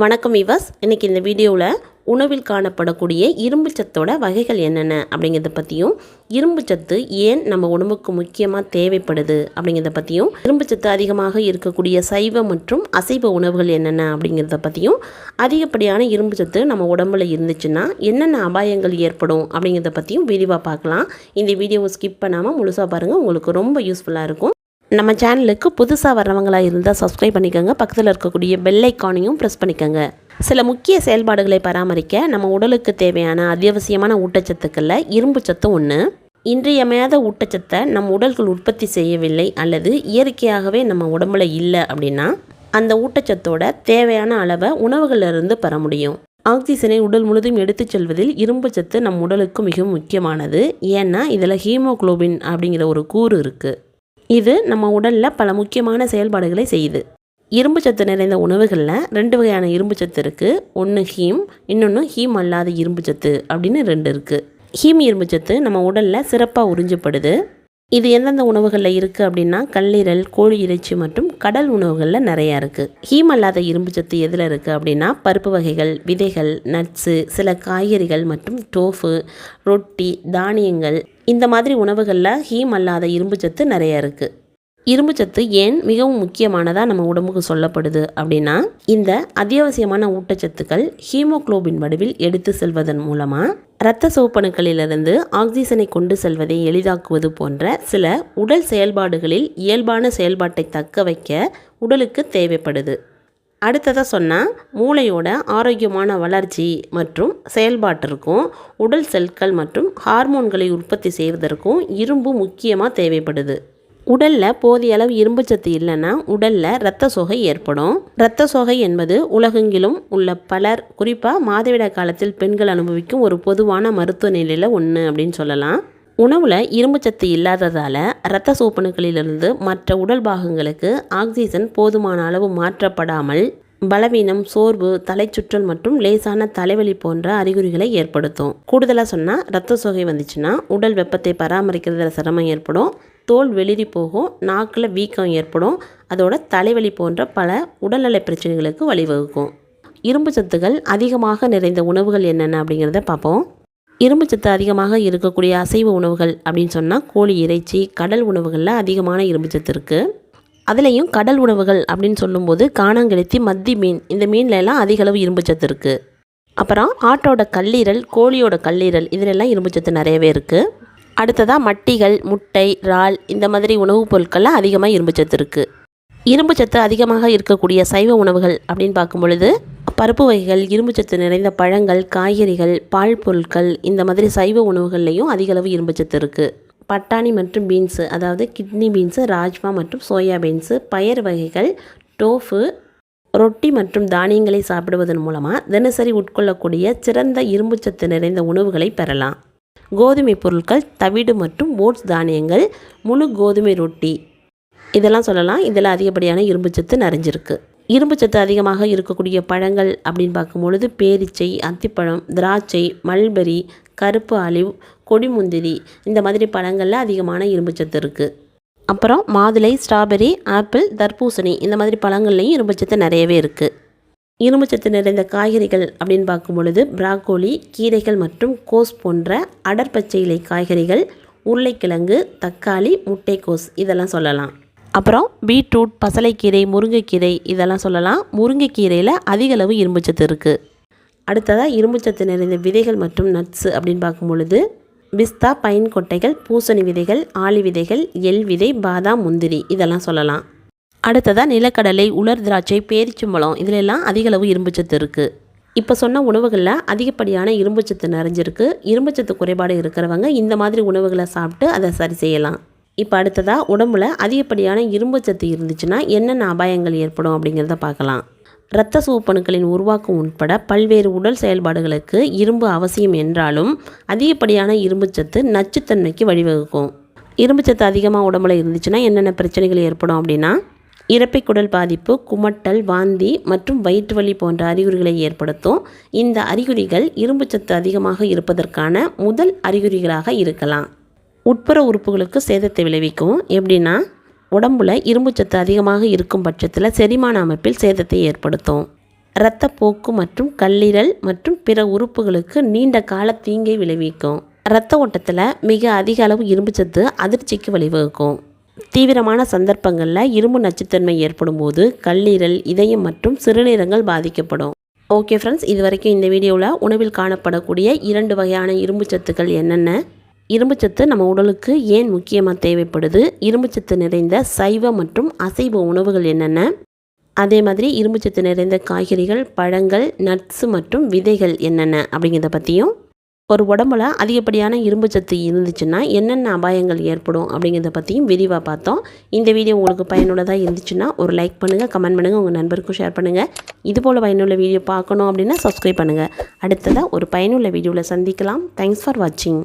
வணக்கம் விவாஸ் இன்றைக்கி இந்த வீடியோவில் உணவில் காணப்படக்கூடிய இரும்பு சத்தோட வகைகள் என்னென்ன அப்படிங்கிறத பற்றியும் இரும்பு சத்து ஏன் நம்ம உடம்புக்கு முக்கியமாக தேவைப்படுது அப்படிங்கிறத பற்றியும் இரும்பு சத்து அதிகமாக இருக்கக்கூடிய சைவ மற்றும் அசைவ உணவுகள் என்னென்ன அப்படிங்கிறத பற்றியும் அதிகப்படியான இரும்பு சத்து நம்ம உடம்புல இருந்துச்சுன்னா என்னென்ன அபாயங்கள் ஏற்படும் அப்படிங்கிறத பற்றியும் விரிவாக பார்க்கலாம். இந்த வீடியோவை ஸ்கிப் பண்ணாமல் முழுசாக பாருங்கள் உங்களுக்கு ரொம்ப யூஸ்ஃபுல்லாக இருக்கும். நம்ம சேனலுக்கு புதுசாக வர்றவங்களாக இருந்தால் சப்ஸ்கிரைப் பண்ணிக்கோங்க. பக்கத்தில் இருக்கக்கூடிய பெல் ஐக்கானையும் ப்ரெஸ் பண்ணிக்கோங்க. சில முக்கிய செயல்பாடுகளை பராமரிக்க நம்ம உடலுக்கு தேவையான அத்தியாவசியமான ஊட்டச்சத்துக்களில் இரும்பு சத்து ஒன்று இன்றியமையாத ஊட்டச்சத்தை நம் உடல்கள் உற்பத்தி செய்யவில்லை அல்லது இயற்கையாகவே நம்ம உடம்புல இல்லை அப்படின்னா அந்த ஊட்டச்சத்தோட தேவையான அளவை உணவுகளிலிருந்து பெற முடியும். ஆக்சிஜனை உடல் முழுதும் எடுத்துச் செல்வதில் இரும்பு சத்து நம் உடலுக்கு மிகவும் முக்கியமானது. ஏன்னா இதில் ஹீமோகுளோபின் அப்படிங்கிற ஒரு கூறு இருக்குது இது நம்ம உடலில் பல முக்கியமான செயல்பாடுகளை செய்யுது. இரும்பு சத்து நிறைந்த உணவுகளில் ரெண்டு வகையான இரும்பு சத்து இருக்குது ஒன்று ஹீம் இன்னொன்று ஹீம் அல்லாத இரும்பு சத்து அப்படின்னு ரெண்டு இருக்குது ஹீம் இரும்பு சத்து நம்ம உடலில் சிறப்பாக உறிஞ்சப்படுது. இது எந்தெந்த உணவுகளில் இருக்குது அப்படின்னா கல்லீரல் கோழி இறைச்சி மற்றும் கடல் உணவுகளில் நிறையா இருக்குது ஹீம் அல்லாத இரும்பு சத்து எதில் இருக்குது அப்படின்னா பருப்பு வகைகள் விதைகள் நட்ஸு சில காய்கறிகள் மற்றும் டோஃபு ரொட்டி தானியங்கள் இந்த மாதிரி உணவுகளில் ஹீம் அல்லாத இரும்பு சத்து நிறைய இருக்குது இரும்பு சத்து ஏன் மிகவும் முக்கியமானதாக நம்ம உடம்புக்கு சொல்லப்படுது அப்படின்னா இந்த அத்தியாவசியமான ஊட்டச்சத்துக்கள் ஹீமோகுளோபின் வடிவில் எடுத்து செல்வதன் மூலமாக இரத்த சோப்பணுக்களிலிருந்து ஆக்சிஜனை கொண்டு செல்வதை எளிதாக்குவது போன்ற சில உடல் செயல்பாடுகளில் இயல்பான செயல்பாட்டை தக்க வைக்க உடலுக்கு தேவைப்படுது. அடுத்ததாக சொன்னால் மூளையோட ஆரோக்கியமான வளர்ச்சி மற்றும் செயல்பாட்டிற்கும் உடல் செல்கள் மற்றும் ஹார்மோன்களை உற்பத்தி செய்வதற்கும் இரும்பு முக்கியமாக தேவைப்படுது. உடலில் போதிய அளவு இரும்பு சத்து இல்லைன்னா உடலில் இரத்த சோகை ஏற்படும். இரத்த சோகை என்பது உலகெங்கிலும் உள்ள பலர் குறிப்பாக மாதவிடா காலத்தில் பெண்கள் அனுபவிக்கும் ஒரு பொதுவான மருத்துவ நிலையில் ஒன்று அப்படின்னு சொல்லலாம். உணவில் இரும்பு சத்து இல்லாததால் இரத்த சோப்பணுக்களிலிருந்து மற்ற உடல் பாகங்களுக்கு ஆக்சிஜன் போதுமான அளவு மாற்றப்படாமல் பலவீனம் சோர்வு தலைச்சுற்றல் மற்றும் லேசான தலைவலி போன்ற அறிகுறிகளை ஏற்படுத்தும். கூடுதலாக சொன்னால் இரத்த சோகை வந்துச்சுன்னா உடல் வெப்பத்தை பராமரிக்கிறதுல சிரமம் ஏற்படும். தோல் வெளிரி போகும் நாக்கில் வீக்கம் ஏற்படும். அதோட தலைவலி போன்ற பல உடல்நல பிரச்சனைகளுக்கு வழிவகுக்கும். இரும்பு சத்துக்கள் அதிகமாக நிறைந்த உணவுகள் என்னென்ன அப்படிங்கிறத பார்ப்போம். இரும்பு சத்து அதிகமாக இருக்கக்கூடிய அசைவ உணவுகள் அப்படின்னு சொன்னால் கோழி இறைச்சி கடல் உணவுகளில் அதிகமான இரும்பு சத்து இருக்குது அதுலேயும் கடல் உணவுகள் அப்படின்னு சொல்லும்போது காணாங்கெளுத்தி மத்தி மீன் இந்த மீன்லெல்லாம் அதிகளவு இரும்பு சத்து இருக்குது அப்புறம் ஆட்டோட கல்லீரல் கோழியோட கல்லீரல் இதிலெல்லாம் இரும்பு சத்து நிறையவே இருக்குது அடுத்ததாக மட்டிகள் முட்டை இறால் இந்த மாதிரி உணவுப் பொருட்களில் அதிகமாக இரும்பு சத்து இருக்குது இரும்பு சத்து அதிகமாக இருக்கக்கூடிய சைவ உணவுகள் அப்படின்னு பார்க்கும் பொழுது பருப்பு வகைகள் இரும்பு சத்து நிறைந்த பழங்கள் காய்கறிகள் பால் பொருட்கள் இந்த மாதிரி சைவ உணவுகள்லேயும் அதிகளவு இரும்பு சத்து இருக்குது பட்டாணி மற்றும் பீன்ஸு அதாவது கிட்னி பீன்ஸு ராஜ்மா மற்றும் சோயா பீன்ஸு பயர் வகைகள் டோஃபு ரொட்டி மற்றும் தானியங்களை சாப்பிடுவதன் மூலமாக தினசரி உட்கொள்ளக்கூடிய சிறந்த இரும்பு சத்து நிறைந்த உணவுகளை பெறலாம். கோதுமை பொருட்கள் தவிடு மற்றும் ஓட்ஸ் தானியங்கள் முழு கோதுமை ரொட்டி இதெல்லாம் சொல்லலாம். இதில் அதிகப்படியான இரும்புச்சத்து நிறைஞ்சிருக்கு. இரும்புச்சத்து அதிகமாக இருக்கக்கூடிய பழங்கள் அப்படின்னு பார்க்கும்பொழுது பேரிச்சை அத்திப்பழம் திராட்சை மல்பெரி கருப்பு ஆலிவ் கொடிமுந்திரி இந்த மாதிரி பழங்களில் அதிகமான இரும்புச்சத்து இருக்குது அப்புறம் மாதுளை ஸ்ட்ராபெரி ஆப்பிள் தர்பூசணி இந்த மாதிரி பழங்கள்லையும் இரும்புச்சத்து நிறையவே இருக்குது இரும்புச்சத்து நிறைந்த காய்கறிகள் அப்படின்னு பார்க்கும் பொழுது பிராக்கோலி கீரைகள் மற்றும் கோஸ் போன்ற அடற்பச்சை இலை காய்கறிகள் உருளைக்கிழங்கு தக்காளி முட்டைக்கோஸ் இதெல்லாம் சொல்லலாம். அப்புறம் பீட்ரூட் பசலைக்கீரை முருங்கைக்கீரை இதெல்லாம் சொல்லலாம். முருங்கைக்கீரையில் அதிக அளவு இரும்புச்சத்து இருக்குது அடுத்ததாக இரும்புச்சத்து நிறைந்த விதைகள் மற்றும் நட்ஸு அப்படின்னு பார்க்கும் பொழுது பிஸ்தா பைன் கொட்டைகள் பூசணி விதைகள் ஆளி விதைகள் எள் விதை பாதாம் முந்திரி இதெல்லாம் சொல்லலாம். அடுத்ததாக நிலக்கடலை உலர் திராட்சை பேரிச்சம்பழம் இதிலெல்லாம் அதிக அளவு இரும்புச்சத்து இருக்குது இப்போ சொன்ன உணவுகளில் அதிகப்படியான இரும்புச்சத்து நிறைஞ்சிருக்கு. இரும்புச்சத்து குறைபாடு இருக்கிறவங்க இந்த மாதிரி உணவுகளை சாப்பிட்டு அதை சரி செய்யலாம். இப்போ அடுத்ததாக உடம்புல அதிகப்படியான இரும்புச்சத்து இருந்துச்சுன்னா என்னென்ன அபாயங்கள் ஏற்படும் அப்படிங்கிறத பார்க்கலாம். இரத்த சோப்பணுக்களின் உருவாக்கம் உட்பட பல்வேறு உடல் செயல்பாடுகளுக்கு இரும்பு அவசியம் என்றாலும் அதிகப்படியான இரும்புச்சத்து நச்சுத்தன்மைக்கு வழிவகுக்கும். இரும்பு சத்து அதிகமாக உடம்புல இருந்துச்சுன்னா என்னென்ன பிரச்சனைகள் ஏற்படும் அப்படின்னா இறப்பை குடல் பாதிப்பு குமட்டல் வாந்தி மற்றும் வயிற்று வலி போன்ற அறிகுறிகளை ஏற்படுத்தும். இந்த அறிகுறிகள் இரும்பு சத்து அதிகமாக இருப்பதற்கான முதல் அறிகுறிகளாக இருக்கலாம். உட்புற உறுப்புகளுக்கு சேதத்தை விளைவிக்கும் எப்படின்னா உடம்புல இரும்புச்சத்து அதிகமாக இருக்கும் பட்சத்தில் செரிமான அமைப்பில் சேதத்தை ஏற்படுத்தும். இரத்தப்போக்கு மற்றும் கல்லீரல் மற்றும் பிற உறுப்புகளுக்கு நீண்ட கால தீங்கை விளைவிக்கும். இரத்த ஓட்டத்தில் மிக அதிக அளவு இரும்புச்சத்து அதிர்ச்சிக்கு வழிவகுக்கும். தீவிரமான சந்தர்ப்பங்களில் இரும்பு நச்சுத்தன்மை ஏற்படும் போது கல்லீரல் இதயம் மற்றும் சிறுநீரங்கள் பாதிக்கப்படும். ஓகே ஃப்ரெண்ட்ஸ் இது வரைக்கும் இந்த வீடியோவில் உணவில் காணப்படக்கூடிய இரண்டு வகையான இரும்பு சத்துக்கள் என்னென்ன? இரும்புச்சத்து நம்ம உடலுக்கு ஏன் முக்கியமாக தேவைப்படுது? இரும்புச்சத்து நிறைந்த சைவ மற்றும் அசைவ உணவுகள் என்னென்ன? அதே மாதிரி இரும்புச்சத்து நிறைந்த காய்கறிகள் பழங்கள் நட்ஸு மற்றும் விதைகள் என்னென்ன? அப்படிங்கிறத பற்றியும் ஒரு உடம்புல அதிகப்படியான இரும்புச்சத்து இருந்துச்சுன்னா என்னென்ன அபாயங்கள் ஏற்படும்? அப்படிங்கிறத பற்றியும் விரிவாக பார்த்தோம். இந்த வீடியோ உங்களுக்கு பயனுள்ளதாக இருந்துச்சுன்னா ஒரு லைக் பண்ணுங்கள் கமெண்ட் பண்ணுங்கள் உங்கள் நண்பருக்கும் ஷேர் பண்ணுங்கள் இதுபோல் பயனுள்ள வீடியோ பார்க்கணும் அப்படின்னா சப்ஸ்கிரைப் பண்ணுங்கள் அடுத்ததாக ஒரு பயனுள்ள வீடியோவில் சந்திக்கலாம். தேங்க்ஸ் ஃபார் வாட்சிங்